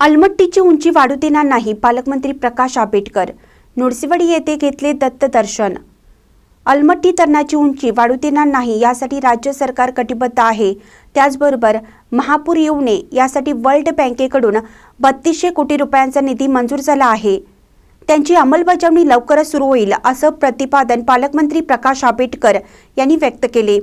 अलमट्टीची उंची वाढू देणार नाही पालकमंत्री प्रकाश आंबेडकर. नृसिंहवाडी येथे घेतले दत्त दर्शन. अलमट्टी धरणाची उंची वाढू देणार नाही यासाठी राज्य सरकार कटिबद्ध आहे. त्याचबरोबर महापूर येऊ नये यासाठी वर्ल्ड बँकेकडून बत्तीसशे कोटी रुपयांचा निधी मंजूर झाला आहे. त्यांची अंमलबजावणी लवकरच सुरू होईल असं प्रतिपादन पालकमंत्री प्रकाश आंबेडकर यांनी व्यक्त केले.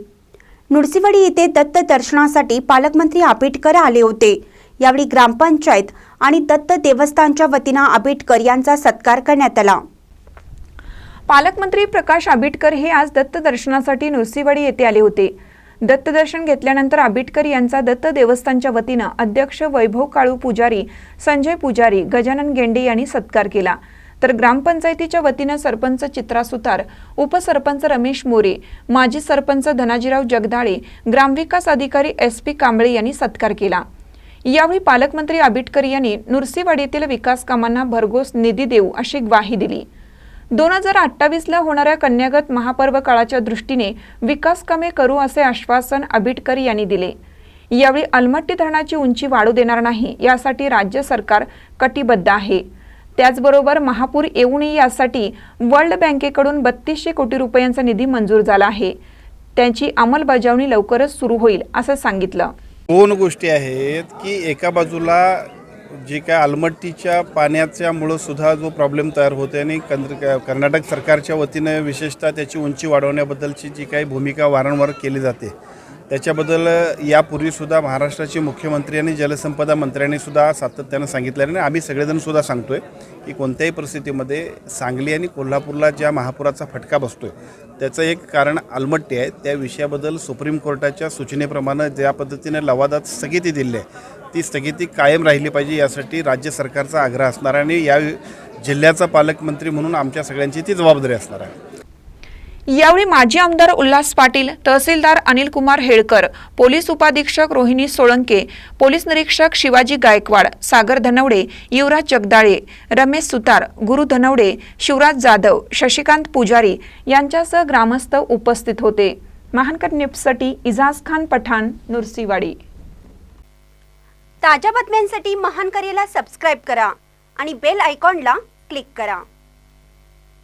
नृसिंहवाडी येथे दत्त दर्शनासाठी पालकमंत्री आंबेडकर आले होते. यावेळी ग्रामपंचायत आणि दत्त देवस्थानच्या वतीनं आंबेडकर यांचा सत्कार करण्यात आला. पालकमंत्री प्रकाश आंबेडकर हे आज दत्त दर्शनासाठी नृसिंहवाडी येथे आले होते. दत्त दर्शन घेतल्यानंतर आंबेडकर यांचा दत्त देवस्थानच्या वतीनं अध्यक्ष वैभव काळू पुजारी संजय पुजारी गजानन गेंडे यांनी सत्कार केला. तर ग्रामपंचायतीच्या वतीनं सरपंच चित्रा सुतार उपसरपंच रमेश मोरे माजी सरपंच धनाजीराव जगदाळे ग्रामविकास अधिकारी एस पी कांबळे यांनी सत्कार केला. यावेळी पालकमंत्री आबिटकर यांनी नुरसीवाडीतील विकास कामांना भरघोस निधी देऊ अशी ग्वाही दिली. दोन हजार अठ्ठावीसला होणाऱ्या कन्यागत महापर्व काळाच्या दृष्टीने विकास कामे करू असे आश्वासन आबिटकर यांनी दिले. यावेळी अलमट्टी धरणाची उंची वाढू देणार नाही यासाठी राज्य सरकार कटिबद्ध आहे. त्याचबरोबर महापूर येऊ नये यासाठी वर्ल्ड बँकेकडून बत्तीसशे कोटी रुपयांचा निधी मंजूर झाला आहे. त्यांची अंमलबजावणी लवकरच सुरू होईल असं सांगितलं. दोन गोष्टी आहेत की एका बाजूला जे काय आलमट्टीच्या पाण्याच्यामुळं सुद्धा जो प्रॉब्लेम तयार होते आणि कंद्र कर्नाटक सरकारच्या वतीनं विशेषतः त्याची उंची वाढवण्याबद्दलची जी काही भूमिका वारंवार केली जाते त्याच्याबद्दल यापूर्वीसुद्धा महाराष्ट्राचे मुख्यमंत्री आणि जलसंपदा मंत्र्यांनीसुद्धा सातत्यानं सांगितलं आणि आम्ही सगळेजणसुद्धा सांगतो आहे की कोणत्याही परिस्थितीमध्ये सांगली आणि कोल्हापूरला ज्या महापुराचा फटका बसतो आहे त्याचं एक कारण आलमट्टी आहे. त्या विषयाबद्दल सुप्रीम कोर्टाच्या सूचनेप्रमाणे ज्या पद्धतीने लवादात स्थगिती दिली आहे ती स्थगिती कायम राहिली पाहिजे यासाठी राज्य सरकारचा आग्रह असणार आहे आणि या जिल्ह्याचा पालकमंत्री म्हणून आमच्या सगळ्यांची ती जबाबदारी असणार आहे. यावेळी माजी आमदार उल्हास पाटील तहसीलदार अनिल कुमार हेळकर पोलीस उपाधीक्षक रोहिणी सोळंके पोलीस निरीक्षक शिवाजी गायकवाड सागर धनवडे युवराज जगदाळे रमेश सुतार गुरु धनवडे शिवराज जाधव शशिकांत पुजारी यांच्यासह ग्रामस्थ उपस्थित होते. महानकर निप्ससाठी इजाज खान पठाण नुरसीवाडी. ताज्या बातम्यांसाठी महानकरेला सबस्क्राईब करा आणि बेल आयकॉनला क्लिक करा.